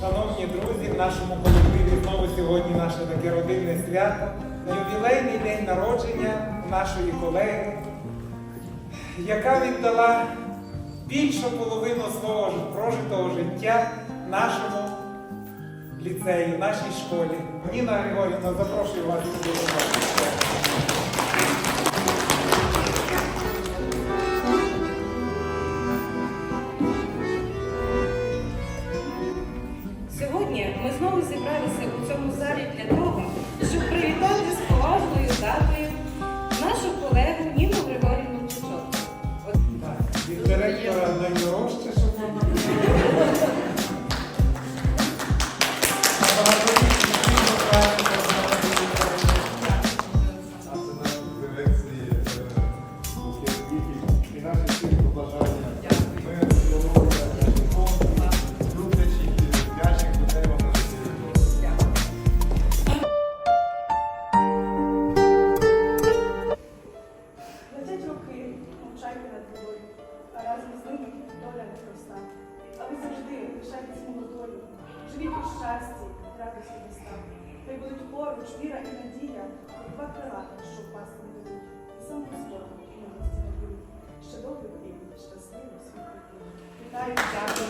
Шановні друзі, в нашому колективі знову сьогодні наше таке родинне свято. Ювілейний день народження нашої колеги, яка віддала більшу половину свого прожитого життя нашому ліцею, нашій школі. Ніна Григорівна, запрошую вас непроста. А ви завжди лишайтесь молодою, живіть у щасті, радості міста. Хай будуть поруч, віра і надія, як два крила, що впасти не дадуть. І сам Господь і милості не. Ще довго і щасливо світло. Вітаю, дякую.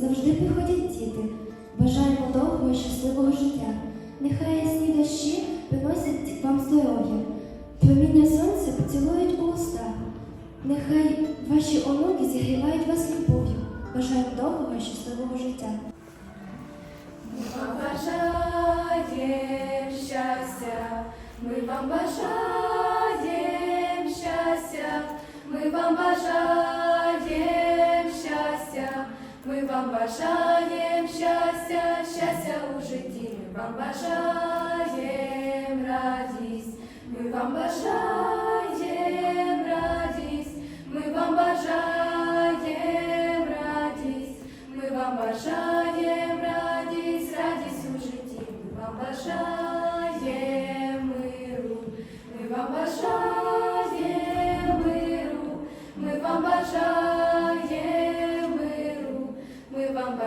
Завжди приходять діти. Бажаємо довгого і щасливого життя. Нехай ясні дощі приносять вам здоров'я. Проміння сонця поцілують у уста. Нехай ваші онуки зігрівають вас любов'ю. Бажаємо довгого і щасливого життя. Ми вам бажаєм щастя, ми вам бажаєм щастя, ми вам бажаєм вам бажаєм щастя, щастя у житті, ми вам бажаєм радість, ми вам бажаєм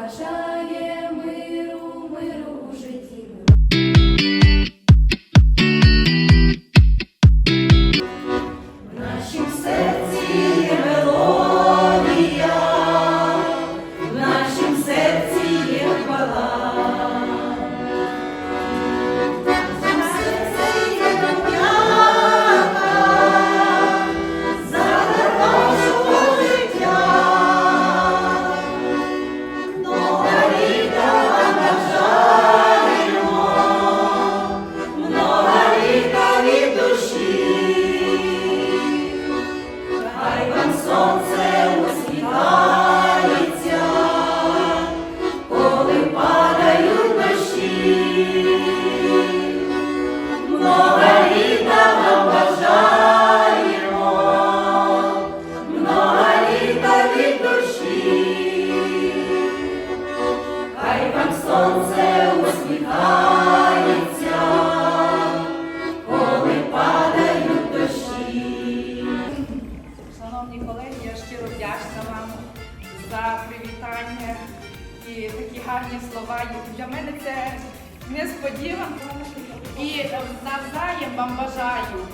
миру, миру сонце усміхається, коли падають дощі. Шановні колеги, я щиро вдячна вам за привітання і такі гарні слова. Для мене це несподіванка. І навзаєм вам бажаю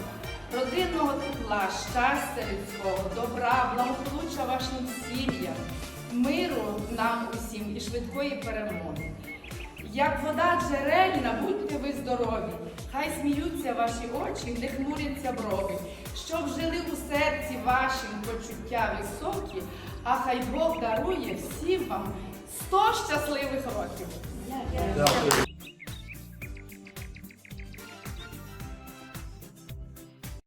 родинного тепла, щастя людського, добра, благополуччя вашим сім'ям, миру нам усім і швидкої перемоги. Як вода джерельна, будьте ви здорові, хай сміються ваші очі, не хмуряться брови, щоб жили у серці вашим почуття високі, а хай Бог дарує всім вам сто щасливих років.